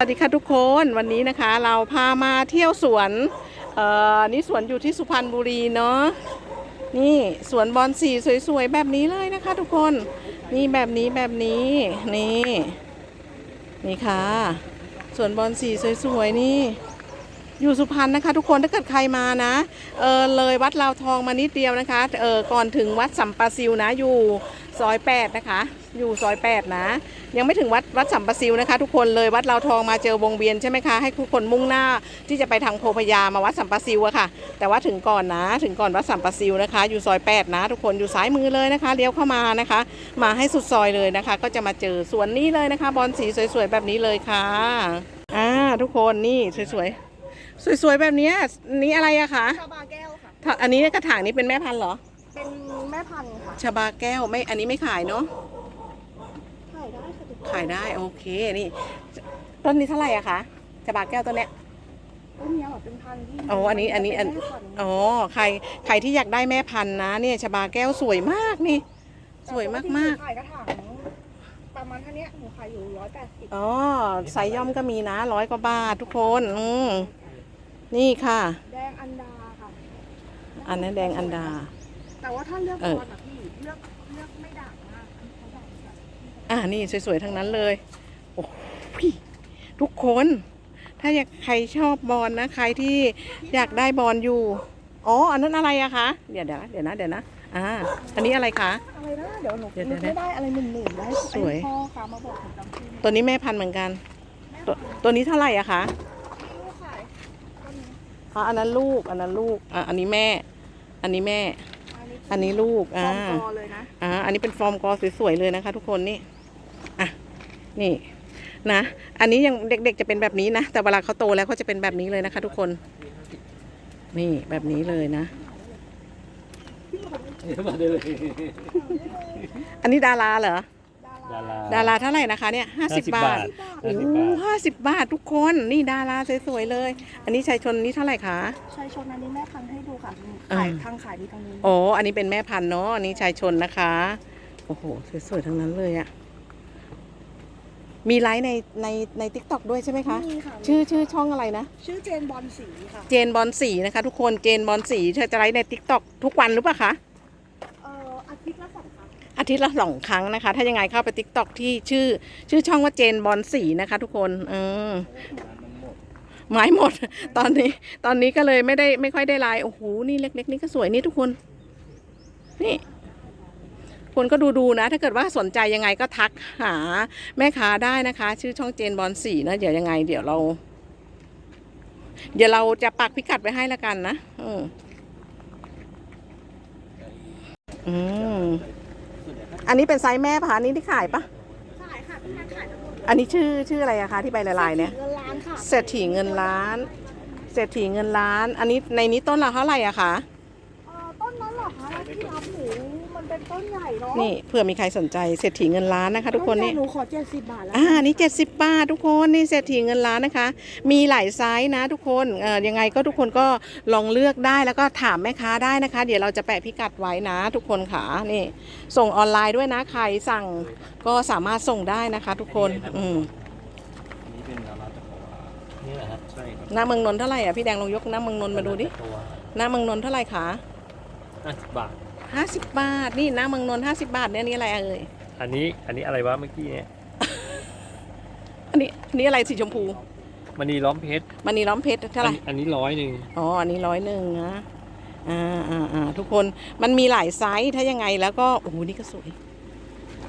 สวัสดีค่ะทุกคนวันนี้นะคะเราพามาเที่ยวสวนเอ่อนี่สวนอยู่ที่สุพรรณบุรีเนาะนี่สวนบอนสีสวยๆแบบนี้เลยนะคะ ทุกคนนี่แบบนี้แบบนี้นี่นี่ค่ะสวนบอนสีสวยๆนี่อยู่สุพรรณนะคะ ทุกคนถ้าเกิดใครมานะเออเลยวัดลาวทองมานิดเดียวนะคะเออก่อนถึงวัดสัมปะซิวนะอยู่ซอยแปดนะคะ อยู่ซอยแปดนะ ยังไม่ถึงวัดวัดสัมปะซิวนะคะ ทุกคนเลยวัดลาวทองมาเจอวงเวียนใช่ไหมคะให้ทุกคนมุ่งหน้าที่จะไปทางโพพยามาวัดสัมปะซิวอะค่ะ แต่ว่าถึงก่อนนะ ถึงก่อนวัดสัมปะซิวนะคะ อยู่ซอยแปดนะ ทุกคนอยู่ซ้ายมือเลยนะคะเลี้ยวเข้ามานะคะ มาให้สุดซอยเลยนะคะ ก็จะมาเจอสวนนี้เลยนะคะ บอลสีสวยๆแบบนี้เลยค่ะอ่าทุกคนนี่สวยๆสวยๆแบบเนี้ยนี่อะไรอะคะชาบาแก้วค่ะถ้าอันนี้กระถางนี้เป็นแม่พันธุ์เหรอเป็นแม่พันธุ์ค่ะชบาแก้วไม่อันนี้ไม่ขายเนาะ ขายได้ค่ะทุกคน ขายได้โอเคนี่ต้นนี้เท่าไหร่อะคะชบาแก้วต้นเนี้ยต้นเนี้ยแบบเป็นพันธุ์ที่อ๋ออันนี้อันนี้อันเป็แม่พันธุ์อ๋อใครใครที่อยากได้แม่พันธุ์นะเนี่ยชบาแก้วสวยมากนี่ สวยมากขายกระถางประมาณเท่าเนี้ยหนูขายอยู่ร้อยแปดสิบๆอ๋อไซส์ย่อมก็มีนะร้อยกว่าบาททุกคนอืมนี่ค่ะ แดงอันดาค่ะ อันนั้นแดงอันดา แต่ว่าถ้าเลือกเออบอลอะ อ่านี่สวยๆทั้งนั้นเลย โอ้โหทุกคน ถ้าอยากใครชอบบอลนะ ใครที่อยากได้บอลอยู่ อ๋อ อันนั้นอะไรอะคะ เดี๋ยวเดี๋ยวนะเดี๋ยวนะเดี๋ยวนะ อ่า อันนี้อะไรคะ อะไรนะเดี๋ยวหนูเดี๋ยวนึกเดี๋ยวไม่ได้อะไรหนึ่งๆได้สวยไอ้พ่อค่ะมาบอกผมจำชื่อตัวนี้แม่พันธุ์เหมือนกัน ตัวตัวนี้เท่าไหร่อะคะไม่รู้ขายต้นนี้อ๋ออันนั้นลูก อันนั้นลูก อ่าอันนี้แม่ อันนี้แม่ อันนี้อันนี้ลูกฟอ่าอร์มกอเลยนะ อ่า อันนี้เป็นฟอร์มกอสวยๆเลยนะคะ ทุกคนนี่ อะนี่นะ อันนี้ยังเด็กๆจะเป็นแบบนี้นะ แต่เวลาเขาโตแล้วเขาจะเป็นแบบนี้เลยนะคะ ทุกคน นี่แบบนี้เลยนะ มาได้เลยอันนี้ดาราเหรอ ดารา ดาราเท่าไหร่นะคะเนี่ยห้าสิบบาทโอ้ห้าสิบบาทห้าสิบบาททุกคน นี่ดาราสวยๆเลย อันนี้ชายชนนี่เท่าไหร่คะ ชายชนอันนี้แม่พันธุ์ให้ดูค่ะอ่าขายทางขายมีทางนี้โอ้อันนี้เป็นแม่พันธุ์เนาะ อันนี้ชายชนนะคะ โอ้โห สวยๆ ทั้งนั้นเลยอะ มีไลฟ์ในในในทิกตอกด้วยใช่ไหมคะ มีค่ะ ชื่อชื่อช่องอะไรนะ ชื่อเจนบอลสีค่ะ เจนบอลสีนะคะ ทุกคนเจนบอลสีเธอจะไลฟ์ในทิกตอกทุกวันหรือเปล่าคะ เอ่ออาทิตย์ละสองครั้งอาทิตย์ละสองครั้งนะคะ ถ้ายังไงเข้าไปทิกตอกที่ชื่อ ชื่อช่องว่าเจนบอลสีนะคะ ทุกคนเออไม้หมด ตอนนี้ ตอนนี้ก็เลยไม่ได้ไม่ค่อยได้ไลน์โอ้โหนี่เล็ก ๆ นี่ก็สวยนี่ทุกคน นี่ คนก็ดูดูๆนะ ถ้าเกิดว่าสนใจยังไงก็ทักหาแม่ค้าได้นะคะ ชื่อช่องเจนบอลสีนะเดี๋ยวยังไง เดี๋ยวเรา เดี๋ยวเราจะปักพิกัดไว้ให้ละกันนะอืมอืมอันนี้เป็นไซส์แม่ปะคะอันนี้ที่ขายปะขายค่ะเป็นงานขายทั้งหมดอันนี้ชื่อชื่ออะไรอะคะที่ใบละลายเนี่ย เงินล้านค่ะ เศรษฐีเงินล้าน เศรษฐีเงินล้าน อันนี้ในนี้ต้นละเท่าไหร่อะคะ เอ่อต้นนั้นเหรอคะที่รับหนูมัน เป็นต้นใหญ่เนาะนี่เผื่อมีใครสนใจเศรษฐีเงินล้านนะคะ ทุกคนต้ใหญ่นี่หนูขอเจ็ดสิบบาทแล้วอ่านี่เจ็ดสิบบาททุกคนนี่เศรษฐีเงินล้านนะคะ มีหลายไซส์นะทุกคนเอ่อยังไงก็ทุกคนก็ลองเลือกได้แล้วก็ถามแม่ค้าได้นะคะ เดี๋ยวเราจะแปะพิกัดไว้นะ ทุกคนค่ะนี่ ส่งออนไลน์ด้วยนะใครสั่งก็สามารถส่งได้นะคะ ทุกคนอืมนี่เป็นดาราตะโกนี่แหละครับใช่ครับหน้าเมืองนนท์เท่าไหร่อะพี่แดงลองยกหน้าเมืองนนท์มาดูดิตัวหน้าเมืองนนท์เท่าไหร่คะ ห้าสิบบาท ห้าสิบบาท นี่หน้าเมืองนนท์ห้าสิบบาทเนี่ยนี่อะไรเอ่ย อันนี้อันนี้อะไรวะเมื่อกี้เนี่ยอันนี้อันนี้อะไรสีชมพูมณีล้อมเพชรมันนี่ล้อมเพชรเท่าไหร่อันอันนี้ร้อยหนึ่งอ๋อ อันนี้ร้อยหนึ่งนะอ่าอ่าอ่าทุกคน มันมีหลายไซส์ ถ้ายังไงแล้วก็ โอ้โห นี่ก็สวย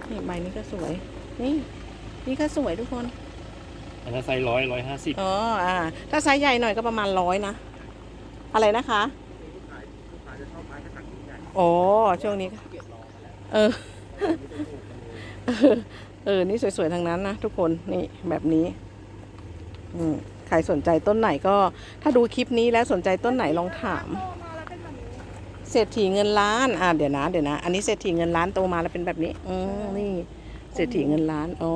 นี่ใบนี้ก็สวย นี่ นี่ก็สวยทุกคน อันนั้นไซส์ร้อยร้อยห้าสิบอ๋อ อ่า ถ้าไซส์ใหญ่หน่อยก็ประมาณร้อยนะ อะไรนะคะ อ๋อ ช่วงนี้ก็เออเออ เออ นี่สวย ๆทางนั้นนะทุกคน นี่แบบนี้ อืมใครสนใจต้นไหนก็ ถ้าดูคลิปนี้แล้วสนใจต้นไหนลองถามโตมาแล้วเป็นแบบนี้เศรษฐีเงินล้าน อ่าเดี๋ยวนะ เดี๋ยวนะ อันนี้เศรษฐีเงินล้านโตมาแล้วเป็นแบบนี้ อืมนี่ เศรษฐีเงินล้าน อ๋อ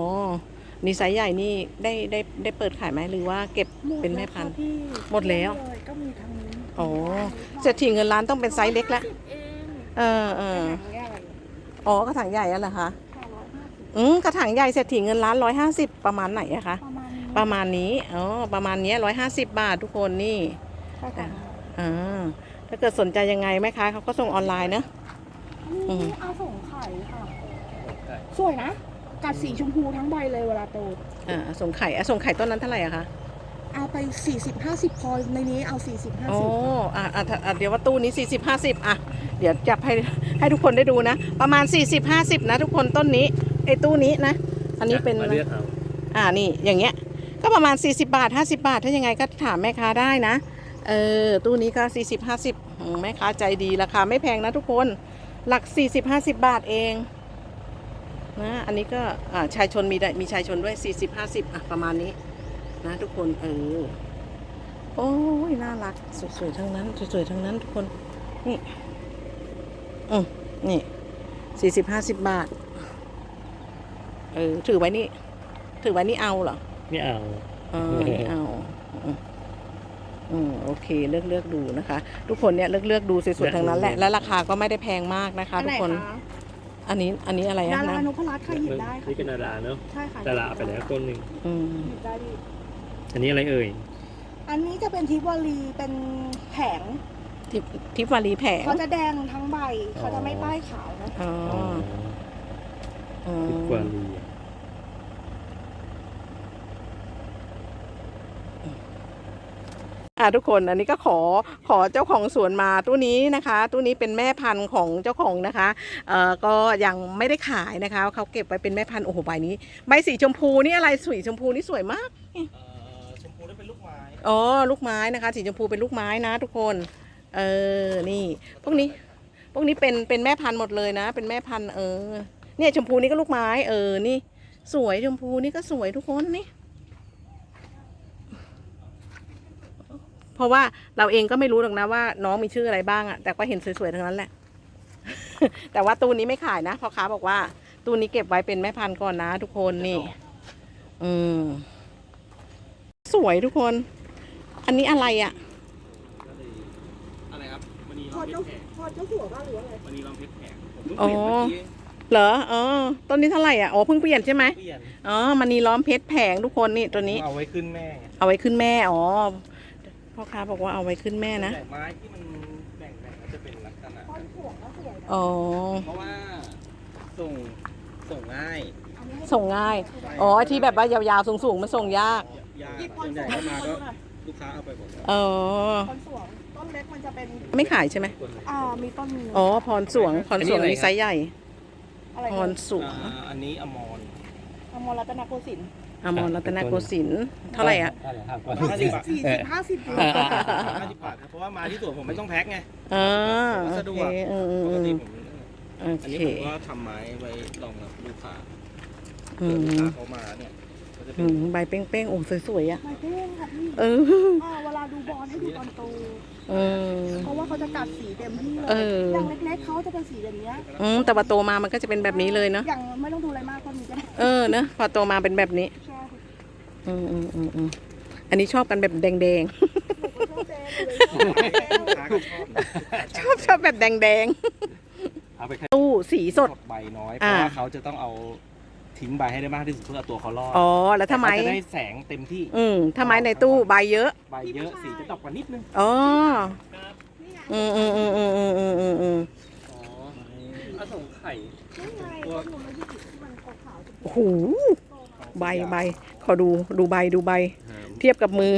นี่ไซส์ใหญ่นี่ได้ได้ได้เปิดขายไหมหรือว่าเก็บเป็นแม่พันธุ์หดแล้วค่ะพี่หมดแล้วเลยก็มีทางนี้ อ๋อ เศรษฐีเงินล้านต้องเป็นไซส์เล็กละสิบเอง เออเออแค่ไหนอ๋อกระถางใหญ่อะเหรอคะแค่ร้อยห้าสิบอืมกระถางใหญ่เศรษฐีเงินล้านร้อยห้าสิบประมาณไหนอะคะประมาณนี้ประมาณนี้อ๋อประมาณเนี้ร้อยห้าสิบบาททุกคนนี่ใช่ค่ะอ่าถ้าเกิดสนใจยังไงไหมคะเขาก็ส่งออนไลน์เนอะอืมนี่อาสงไข่ค่ะสวยนะกัดสีชมพูทั้งใบเลยเวลาโตอ่าส่งไข่อะส่งไข่ต้นนั้นเท่าไหร่อะคะ เอาไป 40 50 พอในนี้เอา 40อ๋อ50อะอะถ้าอะเดี๋ยวว่าตู้นี้ 40 50 อะ เดี๋ยวจับให้ให้ทุกคนได้ดูนะ ประมาณ 40 50 นะ ทุกคนต้นนี้ไอ้ตู้นี้นะ อันนี้เป็น มาเลือกเอาอ่านี่อย่างเงี้ยก็ประมาณ 40 บาท 50 บาท ถ้ายังไงก็ถามแม่ค้าได้นะ เออตู้นี้ก็ 40 50อืมแม่ค้าใจดีราคาไม่แพงนะทุกคนหลัก 40 50 บาทเองนะอันนี้ก็อ่าชายชนมีได้มีชายชนด้วย 40 50อะประมาณนี้ นะทุกคนเออโอ้ยน่ารักสวยๆทั้งนั้นสวยๆทั้งนั้นทุกคนนี่อืมนี่40 50บาท เออถือไว้นี่ ถือไว้นี่เอาเหรอไม่เอาเออไม่เอาอืมอืมโอเคเลือกเลือกดูนะคะ ทุกคนเนี่ยเลือกเลือกดูสวยๆทั้งนั้นแหละและราคาก็ไม่ได้แพงมากนะคะ ทุกคน อันนี้อันนี้อะไรดาอะรานะนพรัตน์ค่ะหยิบได้ค่ะนี่เป็นดาราเนอะใช่ค่ะดาราไปแล้วต้นหนึ่งอืมหยิบได้ดิ อันนี้อะไรเอ่ย อันนี้จะเป็นทิวารีเป็นแผงทิปทิปวารีแผงเขาจะแดงทั้งใบเขาจะไม่ป้ายขาวนะอ๋ออ๋ออ๋อทิกวาลีอะทุกคนอันนี้ก็ขอขอเจ้าของสวนมาตู้นี้นะคะตู้นี้เป็นแม่พันธุ์ของเจ้าของนะคะเอ่อก็ยังไม่ได้ขายนะคะเขาเก็บไว้เป็นแม่พันธุ์โอ้โหใบนี้ ใบสีชมพูนี่อะไรสีชมพูนี่สวยมากชมพูได้เป็นลูกไม้ อ๋อลูกไม้นะคะ สีชมพูเป็นลูกไม้นะทุกคน เออนี่พวกนี้ พวกนี้เป็นเป็นแม่พันธุ์หมดเลยนะ เป็นแม่พันธุ์เออเนี่ยชมพูนี่ก็ลูกไม้ เออนี่ สวยชมพูนี่ก็สวยทุกคนนี่เพราะว่าเราเองก็ไม่รู้หรอกนะว่าน้องมีชื่ออะไรบ้างอะแต่ก็เห็นสวยๆทั้งนั้นแหละ แต่ว่าตูนี้ไม่ขายนะพ่อค้าบอกว่าตูนี้เก็บไว้เป็นแม่พันธุ์ก่อนนะ ทุกคนนี่ อืม สวยทุกคน อันนี้อะไรอะอะไรครับมันนีพร้อองเพเจ้าชรแผงพอเจ้าหัวบ้างหรืออะไรมันนีร้องเพชรแผงผมเพิ่งอ๋เปอลี่ยนเมื่อกี้เหรออ๋อต้นนี้เท่าไหร่อะ อ๋อ เพิ่งเปลี่ยนใช่ไหมเปลี่ยนอ๋อมันนีล้อมเพชรแผงทุกคนนี่ตัวนี้ เอาไว้ขึ้นแม่ไงเอาไว้ขึ้นแม่ อ๋อ พ่อค้าบอกว่าเอาไว้ขึ้นแม่นะ แต่ไม้ที่มันแบ่งๆก็จะเป็นลักษณะตอนหัวก็สวยนะอ๋อ เพราะว่าส่งส่งง่ายอันนี้ให้ส่งง่าย อ๋อ ที่แบบว่ายาวๆสูงๆมันส่งยากยากหยิบพส่รวนสใหญ่วงเข้ามามาก็ดูหน่อย ลูกค้าเอาไปหมดแล้วอ๋อพรสวงต้นเล็กมันจะเป็นไม่ขายใช่ไหม คนเลยอ่ามีต้นหนึงอ๋อ พรสวง พรสวงอันนี้อะไรนี่ไซส์ใหญ่ อะไรพรสวง อ่าอันนี้อมรอมรรัตนโกสินทร์อมรรัตนโกสินทร์เท่าไหร่อะห้าสิบบาทสี่สิบห้าสิบอยู่ห้าสิบบาทครับเพราะว่ามาที่สวนผมไม่ต้องแพ็คไงอ๋อสะดโอวเคกอืมอืมปกอืติมผมโออันเคนี้ผมก็ทำไม้ไว้รองรับลูกค้าอืเผื่อลูกมค้าเขามาเนี่ยก็จะเป็ อืนมใบเป้งๆโอ้สวยๆอะ ไม่เป้งค่ะพี่เออ อ่าเวลาดูบอลให้ดูตอนโต เออ เพราะว่าเขาจะกัดสีเต็มที่เลยเอออ ย่างเล็กๆเขาจะเป็นสีแบบเนี้ยอืมแต่ว่าโตมามันก็จะเป็นแบบนี้เลยเนาะ อย่างไม่ต้องดูอะไรมากก็มีก็ได้เออเนอะพอโตมาเป็นแบบนี้ ใช่อืมอืมอืมอืมอันนี้ชอบกันแบบแดงหนูก็ชอบแดงเลยชอบแดงลูกค้าก็ชอบๆชอบชอบแบบแดงเอาไปแค่ๆตู้สีสด ใบน้อยเพอ่า ราะว่าเขาจะต้องเอา ทิ้งใบให้ได้มากที่สุดเพื่อเอาตัวเขารอดอ๋อ แล้วถ้าไม้เขาจะได้แสงเต็มที่อืมถ้าไม้ในตู้ใบเยอะ ใบเยอะสีจะตกกว่านิดนึงอ๋อนี่ไงอืมอืมอืมอืมอืมอืมอืมอืมอ๋ออสงไข่นี่ไงต้นหนูเลยที่ที่มันขาวๆโอ้โหใบใบ ขอดูดูใบดูใบ เทียบกับมือ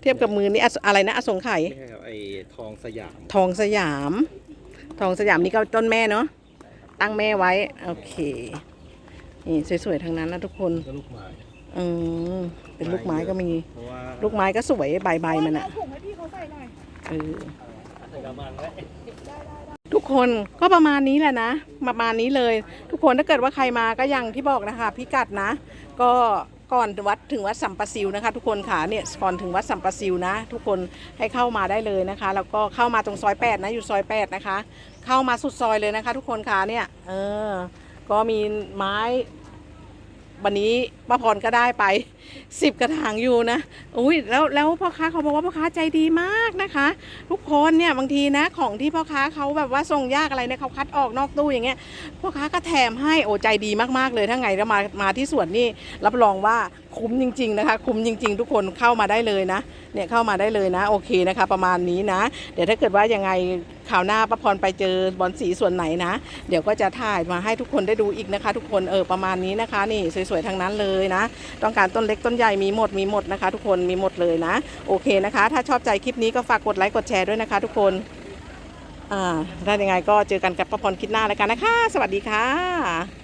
เทียบกับมือนี่อะอะไรนะอสงไข่ไม่ใช่ครับไอ้ทองสยามทองสยาม ทองสยามนี่ก็ต้นแม่เนาะตั้งแม่ไว้ โอเค นี่สวยๆทั้งนั้นนะทุกคนก็ลูกไม้อืมเป็นลูกไม้ก็มี เพราะว่าลูกไม้ก็สวยใบใบๆมันอะเอาถุงให้พี่เขาใส่หน่อย เออใส่กระมังไว้ทุกคนก็ประมาณนี้แหละนะ ประมาณนี้เลย ทุกคนถ้าเกิดว่าใครมาก็อย่างที่บอกนะคะพิกัดนะ ก็ก่อนวัดถึงวัดสัมปะซิวนะคะ ทุกคนค่ะเนี่ยก่อนถึงวัดสัมปะซิวนะ ทุกคนให้เข้ามาได้เลยนะคะ แล้วก็เข้ามาตรงซอย8นะอยู่ซอย8นะคะ เข้ามาสุดซอยเลยนะคะ ทุกคนค่ะเนี่ยเออ ก็มีไม้วันนี้ป้าพรก็ได้ไปสิบกระถางอยู่นะอุ้ยแล้วแล้วพ่อค้าเขาบอกว่าพ่อค้าใจดีมากนะคะ ทุกคนเนี่ยบางทีนะของที่พ่อค้าเขาแบบว่าส่งยากอะไรเนี่ยเขาคัดออกนอกตู้อย่างเงี้ยพ่อค้าก็แถมให้โอ้ใจดีมากๆเลยถ้าไงแล้วมามาที่สวนนี่รับรองว่าคุ้มจริง ๆ นะคะ คุ้มจริง ๆ ทุกคนเข้ามาได้เลยนะ เนี่ยเข้ามาได้เลยนะ โอเคนะคะ ประมาณนี้นะ เดี๋ยวถ้าเกิดว่ายังไงข่าวหน้าป้าพรไปเจอบอลสีส่วนไหนนะ เดี๋ยวก็จะถ่ายมาให้ทุกคนได้ดูอีกนะคะ ทุกคนเออประมาณนี้นะคะ นี่สวยๆทั้งนั้นเลยนะ ต้องการต้นเล็กต้นใหญ่มีหมดมีหมดนะคะ ทุกคนมีหมดเลยนะ โอเคนะคะ ถ้าชอบใจคลิปนี้ก็ฝากกดไลค์กดแชร์ด้วยนะคะ ทุกคนอ่าถ้ายังไงก็เจอกันกับป้าพรคลิปหน้าแล้วกันนะคะ สวัสดีค่ะ